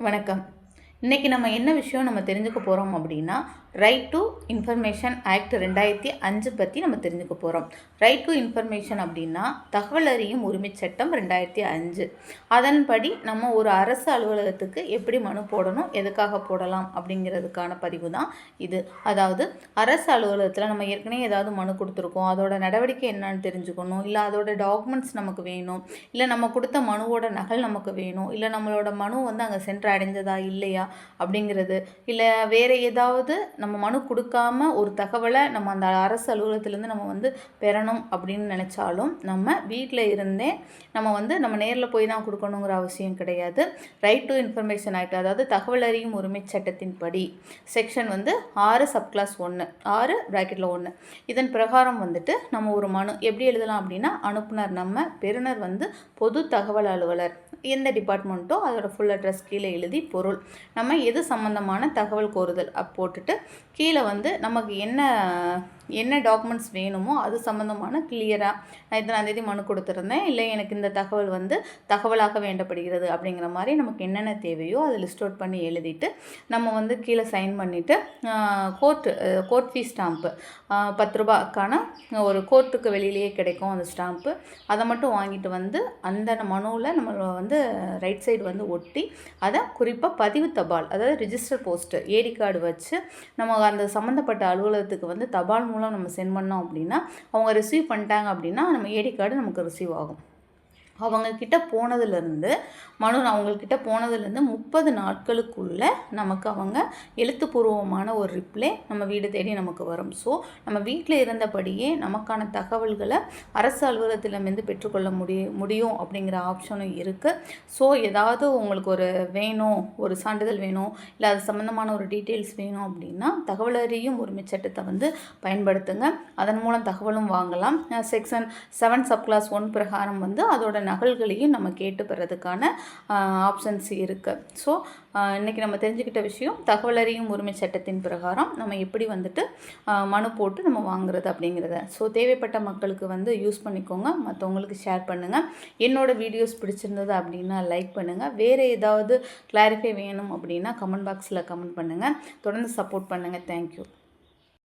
வணக்கம். இன்றைக்கி நம்ம என்ன விஷயம் நம்ம தெரிஞ்சுக்க போகிறோம் அப்படின்னா ரைட் டு இன்ஃபர்மேஷன் ஆக்ட் ரெண்டாயிரத்தி அஞ்சு பற்றி நம்ம தெரிஞ்சுக்க போகிறோம் ரைட் டு இன்ஃபர்மேஷன் அப்படின்னா தகவல் அறியும் உரிமைச் சட்டம் ரெண்டாயிரத்தி அஞ்சு. அதன்படி நம்ம ஒரு அரசு அலுவலகத்துக்கு எப்படி மனு போடணும் எதுக்காக போடலாம் அப்படிங்கிறதுக்கான பதிவு தான் இது. அதாவது அரசு அலுவலகத்தில் நம்ம ஏற்கனவே ஏதாவது மனு கொடுத்துருக்கோம் அதோட நடவடிக்கை என்னன்னு தெரிஞ்சுக்கணும் இல்லை அதோட டாக்குமெண்ட்ஸ் நமக்கு வேணும் இல்லை நம்ம கொடுத்த மனுவோட நகல் நமக்கு வேணும் இல்லை நம்மளோட மனு வந்து அங்கே சென்று அடைஞ்சதா இல்லையா அப்படிங்கிறது இல்லை வேறு ஏதாவது நம்ம நம்ம மனு கொடுக்காம ஒரு தகவலை நம்ம அந்த அரசு அலுவலகத்துலேருந்து நம்ம வந்து பெறணும் அப்படின்னு நினச்சாலும் நம்ம வீட்டில் இருந்தே நம்ம வந்து நம்ம நேரில் போய் தான் கொடுக்கணுங்கிற அவசியம் கிடையாது. ரைட் டு இன்ஃபர்மேஷன் ஆக்ட் அதாவது தகவல் அறியும் உரிமை சட்டத்தின் படி செக்ஷன் வந்து ஆறு சப்கிளாஸ் ஒன்று ஆறு ப்ராக்கெட்டில் ஒன்று இதன் பிரகாரம் வந்துட்டு நம்ம ஒரு மனு எப்படி எழுதலாம் அப்படின்னா அனுப்புனர் நம்ம பெறுநர் வந்து பொது தகவல் அலுவலர். எந்த டிபார்ட்மெண்ட்டோ அதோட ஃபுல் அட்ரஸ் கீழே எழுதி பொருள். நம்ம எது சம்மந்தமான தகவல் கோருதல் அப் போட்டுட்டு கீழே வந்து நமக்கு என்ன என்ன டாக்குமெண்ட்ஸ் வேணுமோ அது சம்மந்தமான கிளியராக நான் இத்தனாம் தேதி மனு கொடுத்துருந்தேன். இல்லை எனக்கு இந்த தகவல் வந்து தகவலாக வேண்டப்படுகிறது அப்படிங்கிற மாதிரி நமக்கு என்னென்ன தேவையோ அதை லிஸ்ட் அவுட் பண்ணி எழுதிட்டு நம்ம வந்து கீழே சைன் பண்ணிவிட்டு கோர்ட்டு கோர்ட் ஃபீஸ் ஸ்டாம்ப்பு பத்து ரூபாய்க்கான ஒரு கோர்ட்டுக்கு வெளியிலேயே கிடைக்கும் அந்த ஸ்டாம்ப்பு அதை மட்டும் வாங்கிட்டு வந்து அந்த மனுவில் நம்ம வந்து ரைட் சைடு வந்து ஒட்டி அதை குறிப்பாக பதிவு தபால் அதாவது ரிஜிஸ்டர் போஸ்ட்டு ஏடி கார்டு வச்சு நம்ம அந்த சம்மந்தப்பட்ட அலுவலகத்துக்கு வந்து தபால் மூலம் நம்ம சென்ட் பண்ணோம் அப்படின்னா அவங்க ரிசீவ் பண்ணிட்டாங்க அப்படின்னா நம்ம ஏடி கார்டு நமக்கு ரிசீவ் ஆகும். அவங்கக்கிட்ட போனதுலேருந்து மனு அவங்கக்கிட்ட போனதுலேருந்து முப்பது நாட்களுக்குள்ளே நமக்கு அவங்க எழுத்துப்பூர்வமான ஒரு ரிப்ளை நம்ம வீடு தேடி நமக்கு வரும். ஸோ நம்ம வீட்டில் இருந்தபடியே நமக்கான தகவல்களை அரசு அலுவலகத்திலேருந்து பெற்றுக்கொள்ள முடியும் முடியும் அப்படிங்கிற ஆப்ஷனும் இருக்குது ஸோ ஏதாவது உங்களுக்கு ஒரு வேணும் ஒரு சான்றிதழ் வேணும் இல்லை அது சம்மந்தமான ஒரு டீட்டெயில்ஸ் வேணும் அப்படின்னா தகவல் அறியும் உரிமை சட்டத்தை வந்து பயன்படுத்துங்க. அதன் மூலம் தகவலும் வாங்கலாம். Section seven sub class one பிரகாரம் வந்து அதோட நகல்களையும் நம்ம கேட்டு பெறதுக்கான ஆப்ஷன்ஸ் இருக்குது ஸோ இன்றைக்கி நம்ம தெரிஞ்சுக்கிட்ட விஷயம் தகவலறியும் உரிமை சட்டத்தின் பிரகாரம் நம்ம எப்படி வந்துட்டு மனு போட்டு நம்ம வாங்குறது அப்படிங்கிறத. ஸோ தேவைப்பட்ட மக்களுக்கு வந்து யூஸ் பண்ணிக்கோங்க. மற்றவங்களுக்கு ஷேர் பண்ணுங்கள் என்னோடய வீடியோஸ் பிடிச்சிருந்தது அப்படின்னா லைக் பண்ணுங்கள் வேறு ஏதாவது கிளாரிஃபை வேணும் அப்படின்னா கமெண்ட் பாக்ஸில் கமெண்ட் பண்ணுங்கள் தொடர்ந்து சப்போர்ட் பண்ணுங்கள் தேங்க்யூ